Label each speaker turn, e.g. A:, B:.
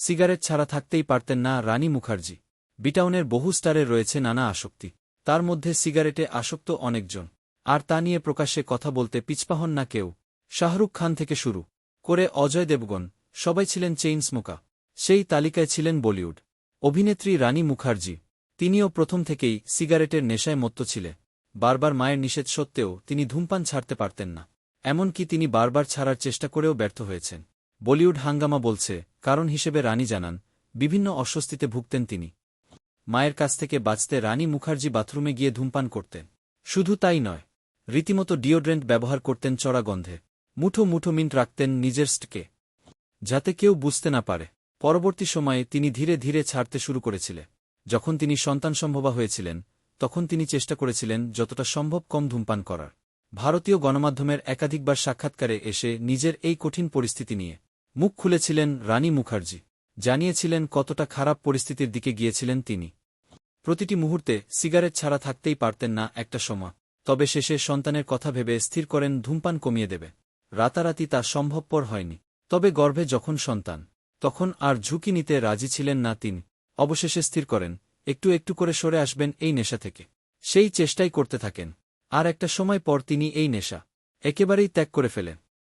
A: Cigarette ছাড়া থাকতেই পারতেন না রানী মুখার্জি। বিটাউনের বহু স্টারে রয়েছে নানা আসক্তি। তার মধ্যে সিগারেটে আসক্ত অনেকজন। আর তা নিয়ে প্রকাশ্যে কথা বলতে পিছপাহন না কেউ। শাহরুখ খান থেকে শুরু করে অজয় দেবগন, সবাই ছিলেন চেইন স্মোকা। সেই তালিকায় ছিলেন বলিউড অভিনেত্রী রানী মুখার্জি। তিনিও প্রথম থেকেই সিগারেটের নেশায় মত্ত ছিলে বারবার মায়ের নিষেধ সত্ত্বেও তিনি ধূমপান ছাড়তে পারতেন না। এমনকি তিনি বারবার ছাড়ার চেষ্টা করেও ব্যর্থ হয়েছেন। বলিউড হাঙ্গামা বলছে, কারণ হিসেবে রানী জানান, বিভিন্ন অস্বস্তিতে ভুগতেন তিনি। মায়ের কাছ থেকে বাঁচতে রানী মুখার্জি বাথরুমে গিয়ে ধূমপান করতেন। শুধু তাই নয়, রীতিমতো ডিওড্রেন্ট ব্যবহার করতেন চড়া গন্ধে। মুঠো মুঠো মিন্ট রাখতেন নিজের স্টকে। যাতে কেউ বুঝতে না পারে, পরবর্তী সময়ে তিনি ধীরে ধীরে ছাড়তে শুরু করেছিলেন। যখন তিনি সন্তান সম্ভবা হয়েছিলেন, তখন তিনি চেষ্টা করেছিলেন যতটা সম্ভব কম ধূমপান করার। ভারতীয় গণমাধ্যমের একাধিকবার সাক্ষাৎকারে এসে নিজের এই কঠিন পরিস্থিতি নিয়ে মুখ খুলেছিলেন রানী মুখার্জি। জানিয়েছিলেন কতটা খারাপ পরিস্থিতির দিকে গিয়েছিলেন তিনি। প্রতিটি মুহূর্তে সিগারেট ছাড়া থাকতেই পারতেন না একটা সময়। তবে শেষে সন্তানের কথা ভেবে স্থির করেন ধূমপান কমিয়ে দেবে। রাতারাতি তা সম্ভবপর হয়নি। তবে গর্ভে যখন সন্তান, তখন আর ঝুঁকি নিতে রাজি ছিলেন না তিনি। অবশেষে স্থির করেন, একটু একটু করে সরে আসবেন এই নেশা থেকে। সেই চেষ্টাই করতে থাকেন। আর একটা সময় পর তিনি এই নেশা একেবারেই ত্যাগ করে ফেলেন।